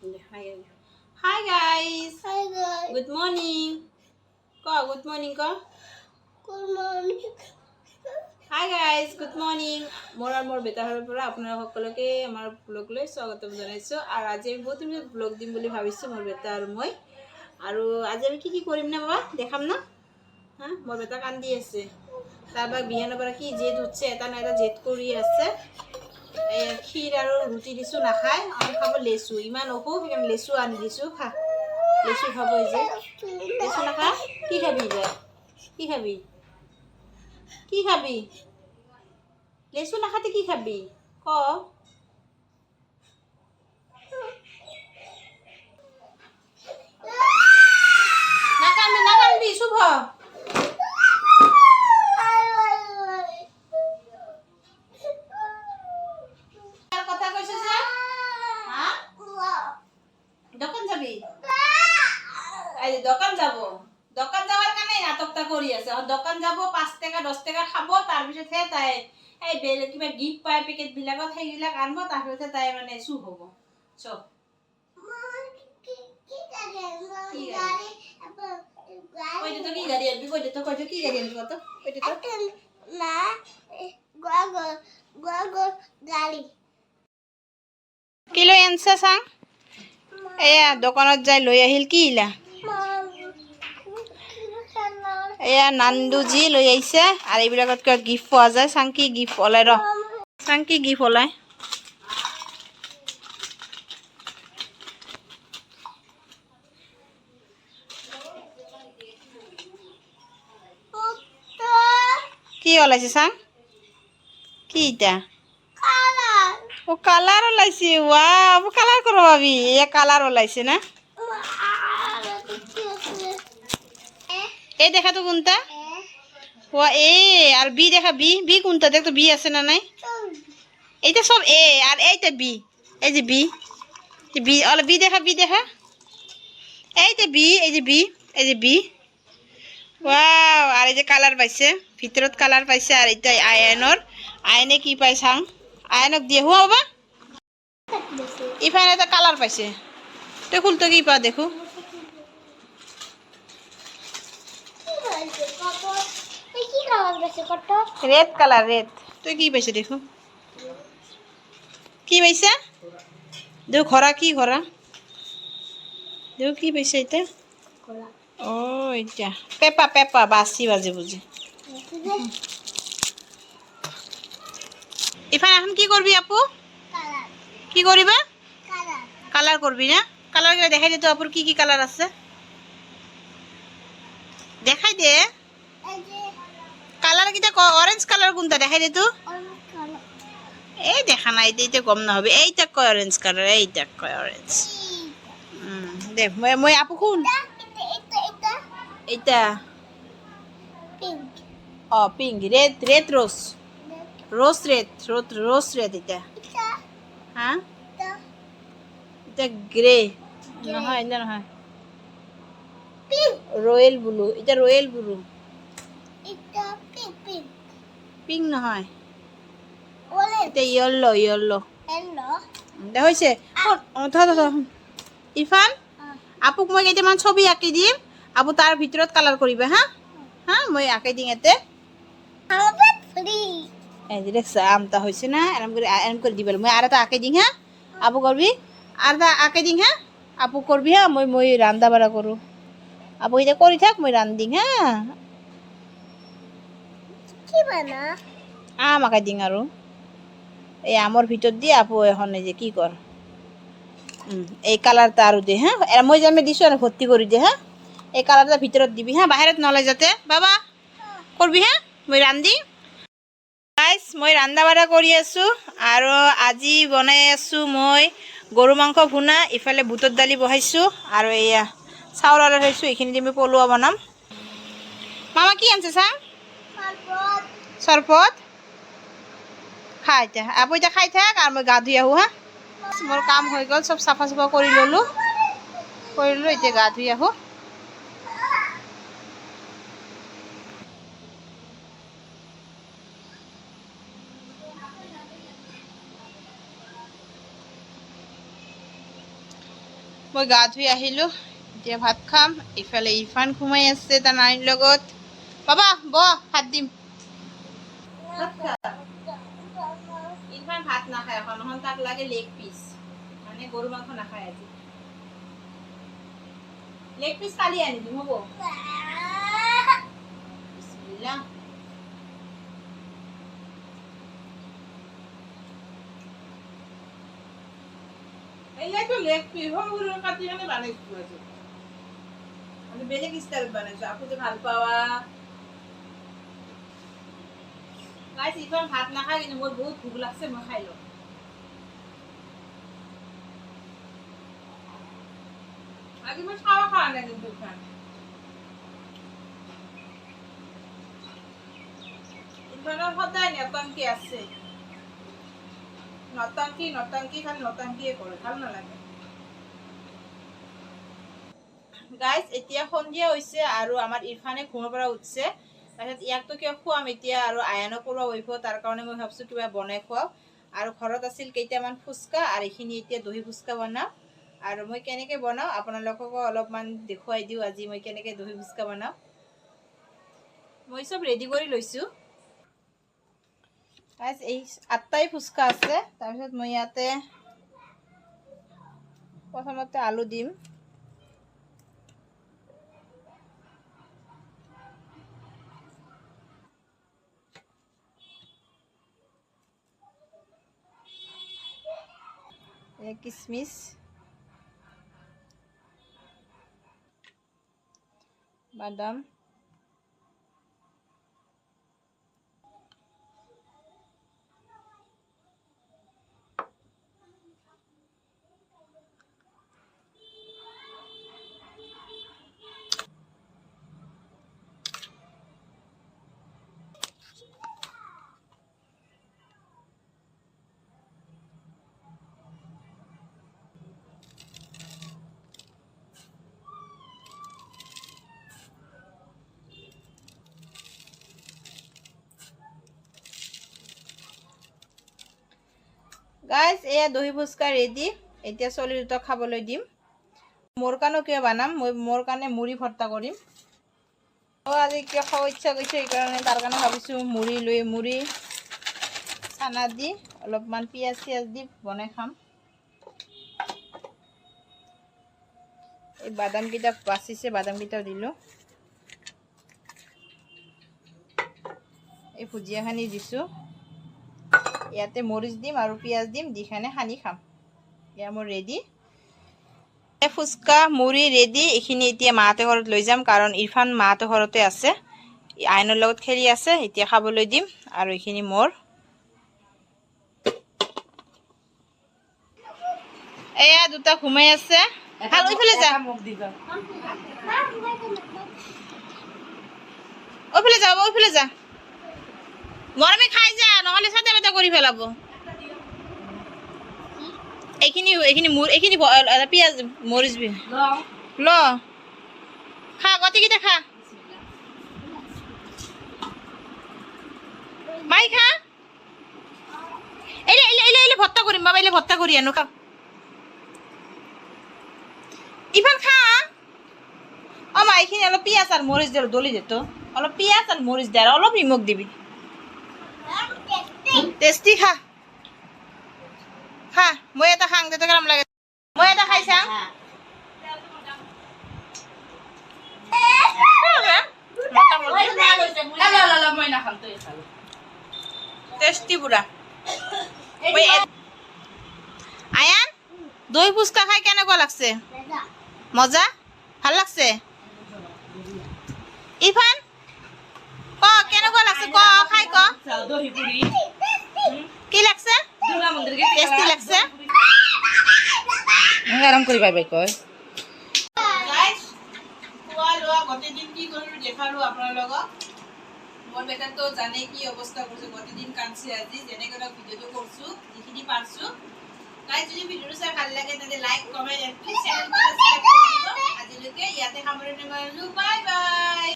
Hi hi guys Hi guys. Good morning ক good morning ক Good morning. Hi guys good morning মোৰ আৰু মোৰ বেটাহঁতৰ পৰা আপোনালোক সকলোকে আমাৰ ব্লগলৈ স্বাগতম জনাইছোঁ। আৰু আজি আমি বহুত ব্লগ দিম বুলি ভাবিছোঁ মোৰ বেটা আৰু মই। আৰু আজি আমি কি কি কৰিম না বাবা? দেখাম না? হা? মোৰ বেটা কান্দি আছে। তাৰপৰা বিহানৰ পৰা কি জেদ উঠছে এটা না এটা জেদ কৰি আছে। ক্ষীৰ আৰু ৰুটি দিছোঁ, নাখায়। আমি খাব লেচু, ইমান অসুখ, সেইকাৰণে লেচু আনি দিছোঁ, খা। লেচু খাব যে। লেচু নাখা? কি খাবি এতিয়া কি খাবি? কি খাবি? লেচু নাখাতে কি খাবি? ক। নাকান্দবি নাকান্দবি শুভ কার কথা কইছ যে হ্যাঁ দোকান যাবি এই যে দোকান যাব দোকান যাওয়ার কারণে নাটকটা করি আছে আর দোকান যাব, পাঁচ টাকা দহ টাকা খাব, তাৰপিছতহে তাই এই বেলেগ কিবা গিফ্ট পায় পেকেট বিলাকত সেইবিলাক আনিব, তাৰপিছতহে তাই মানে চু হ'ব। চব কৈ গাড়ী আনবি? কৈ দে কৈ কি গাড়ী আনবি কত? কৈ দে কি লৈ আনছা চাং? এয়া দোকানত যাই লৈ আহিল, কি ইলা? এয়া নান্দুজি লৈ আহিছে আৰু এইবিলাকত কিবা গিফ্ট পোৱা যায়। চাং কি গিফ্ট ওলাই ৰ। চাং কি গিফ্ট ওলাই। কি ওলাইছে চাং? কি এটা ও কালার ওলাইছে। ওয়া ও কালার করো ভাবি। এ কালার ওলাইছে না? এই দেখা তো কোনটা? ও, এ, আর বি দেখা বি। বি কোনটা? দেখ তো বি আছে না নাই? এইটা সব এ, আর এইটা বি। এই যে বি। বি, অল বি দেখা বি দেখা। এই এইটা বি, এই যে বি, এই যে বি। ওয়াও, আর এই যে কালার পাইছে। ভিতৰত কালার পাইছে, আর এটা আয়নৰ আয়নে কি পাই চাং? আয়নক দিয়ে। হুয়া বাবা। ইফানে এটা কালার পাইছে। তুই খুলতো কি পা দেখো কি খাবার বেশি কত রেড কালার রেড তুই কি পাইছে দেখো? কি পাইছা দেখো ঘরা কি ঘরা দেখো কি পাইছে এটা? ও এটা পেপা পেপা বাসি বাজে বুঝি। ইফানে এখন কি করবি আপু? কি করিবা? কালার। করবি না? কালার দেখাই দে তো আপুর কি কি কালার আছে দেখাই দে এই যে কালার কিটা অরেঞ্জ কালার কোনটা দেখাই দে তো। এই দেখা নাই এইটা গম না হবে। এইটা কয় অরেঞ্জ কালার এইটা কয় অরেঞ্জ হুম দে মই আপু এটা এইটা। ও pink red red rose rose red rose rose red এটা হ্যাঁ? এটা গ্রে নহয় এটা নহয়। রয়েল ব্লু এটা রয়েল ব্লু পিঙ্ক নহয় এটা ইয়েলো ইয়েলো। দে হৈছে। ইৰফান আপুক মই কেইটামান ছবি আঁকি দিম। আপু তাৰ ভিতৰত কালাৰ কৰিবা হা? হা মই আঁকি দিম ইয়াতে। দেখছ আমটা হৈছে না এরম করে এরম করে দিবে মই আর এটা আঁকি দিম হা? আপু করবি আর এটা আঁকি দিম হা? আপু করবি হা? মই মই রান্দা বাড়া করো আপু এটা কৰি থাক মই রান্ধিম হা? কি বানা? আম আঁকাই দিম আৰু এই আমৰ ভিতৰত দি আপু এখন এই যে কি কৰ এই কালাৰটা আৰু দে হা মই যে আমি দিছোঁ আৰু ভৰ্তি কৰি দে হা এই কালাৰটা ভিতৰত দিবি হা বাহিৰত নলয় যাতে। বাবা, কৰবি হা মই ৰান্ধি। গাইজ মই ৰন্ধা বঢ়া কৰি আছোঁ আৰু আজি বনাই আছোঁ মই গৰু মাংস ভুনা, ইফালে বুটৰ দালি বহাইছোঁ আৰু এয়া চাউল আলু থৈছোঁ এইখিনি দি মই পলুৱা বনাম। মামা, কি আনছে চা তারপর চৰবত খা এতিয়া আপু এতিয়া খাই থাক আৰু মই গা ধুই আহোঁ, হা? মোৰ কাম হৈ গ'ল, চব চাফা চাফা কৰি ল'লোঁ। কৰি ল'লোঁ, এতিয়া গা ধুই আহোঁ। মই গা ধুই আহিলোঁ, এতিয়া ভাত খাম। ইফালে ইৰফান ঘুমাই আছে তাৰ নানীৰ লগত। বাবা ব ভাত দিম। লাগে মানে কাটি কেনে বনাইছো আজি। আমি বেলেগ ষ্টাইলত বনাইছো। আপুনি ভালো পাৱা গাইছ ইফান ভাত নাখায় কিন্তু মোৰ বহুত ভোক লাগছে, মই খাই লওঁ। আজি মই খাওয়া খাওয়া নাই কিন্তু ইফান ইফানৰ সদায় নেটংকি আছে। নটাংকি নটাংকি খালি নটাংকিয়ে কৰে, ভালো নালাগে। গাইজ এতিয়া সন্ধিয়া হৈছে আৰু আমাৰ ইৰফানে ঘুমৰ পৰা উঠছে। তাৰপিছত ইয়াকতো কিয় খুৱাম? এতিয়া আৰু আয়ানো পূৰা উঠিব তাৰ কাৰণে মই ভাবছোঁ কিবা বনাই খুৱাওঁ। আৰু ঘৰত আছিল কেইটামান ফুচকা আৰু এইখিনি এতিয়া দহি ফুচকা বনাওঁ আৰু মই কেনেকৈ বনাওঁ আপোনালোককো অলপমান দেখুৱাই দিওঁ, আজি মই কেনেকৈ দহি ফুচকা বনাওঁ। মই চব ৰেডি কৰি লৈছোঁ। গাইজ এই আঠটাই ফুচকা আছে, তাৰপিছত মই ইয়াতে প্ৰথমতে আলু দিম। কিচমিচ বাদাম। গাইজ এয়া দহি ফুচকা ৰেডি এতিয়া চলি দুটাক খাবলৈ দিম। মোৰ কাৰণেও কিয় বনাম। মই মোৰ কাৰণে মুড়ি ভৰ্তা কৰিম। অঁ, আজি কিয় খাব ইচ্ছা কৰিছে সেইকাৰণে তাৰ কাৰণে ভাবিছোঁ মুড়ি লৈ মুড়ি, চানা দি অলপমান পিঁয়াজ চিয়াজ দি বনাই খাম। এই বাদামকেইটা বাচিছে, বাদামকেইটাও দিলোঁ। এই ভুজিয়াখিনি দিছোঁ। ইয়াতে মৰিচ দিম আৰু পিঁয়াজ দিম দি খানে সানি খাম। এয়া মোৰ ৰেডি ফুচকা মুড়ি ৰেডি এইখিনি এতিয়া মাহঁতে ঘৰত লৈ যাম কাৰণ ইৰফান মাহঁতে ঘৰতে আছে। আইনৰ লগত খেলি আছে এতিয়া খাবলৈ দিম আৰু এইখিনি মোৰ। এয়া দুটা ঘুমাই আছে। ওইফালে যা। ওইফালে যা। ওইফালে যা। গৰমে খাই যা। নহ'লে চাতে বাতে কৰি পেলাব। এইখিনি এইখিনি মোৰ এইখিনি ব- আ, পিঁয়াজ মৰিচ বি। ল। খা খা। মাই খা। এলে এলে এলে এলে ভত্তা কৰিম বাবা এলে ভত্তা কৰি আনো খা। ইফাল খা। অ মা এইখিনি অলপ পিঁয়াজ আৰু মৰিচ দিলোঁ দলি দিত অলপ পিঁয়াজ আৰু মৰিচ দে আৰু অলপ দিবি। টেষ্টি খা খা মই এটা খাং দেউতাক কেৰম লাগে মই এটা খাই চাং মই এ- আয়ান দৈ ফুচকা খাই কেনেকুৱা লাগছে? মজা? ভালো লাগছে? ইফান? ক, কেনেকুৱা লাগছে? ক, খাই ক। কি লাগছে? টেষ্টি লাগছে? আৰাম কৰি পাই পাই কয় গাইজ খোৱা লোৱা গোটেই দিন কি কৰিলোঁ দেখালোঁ আপোনালোকক মোৰ বেটাতো জানে কি অৱস্থা কৰিছে গোটেই দিন কান্দছে আজি যেনেকৈ ধৰক ভিডিঅ'টো কৰিছোঁ যিখিনি পাৰিছোঁ গাইজ যদি ভিডিঅ'টো চাই ভালো লাগে তেন্তে লাইক কমেণ্ট এণ্ড প্লিজ চেনেলটো ছাবস্ক্ৰাইব কৰি দিব। আজিলৈকে ইয়াতে সামৰণি মাৰিলোঁ। Bye bye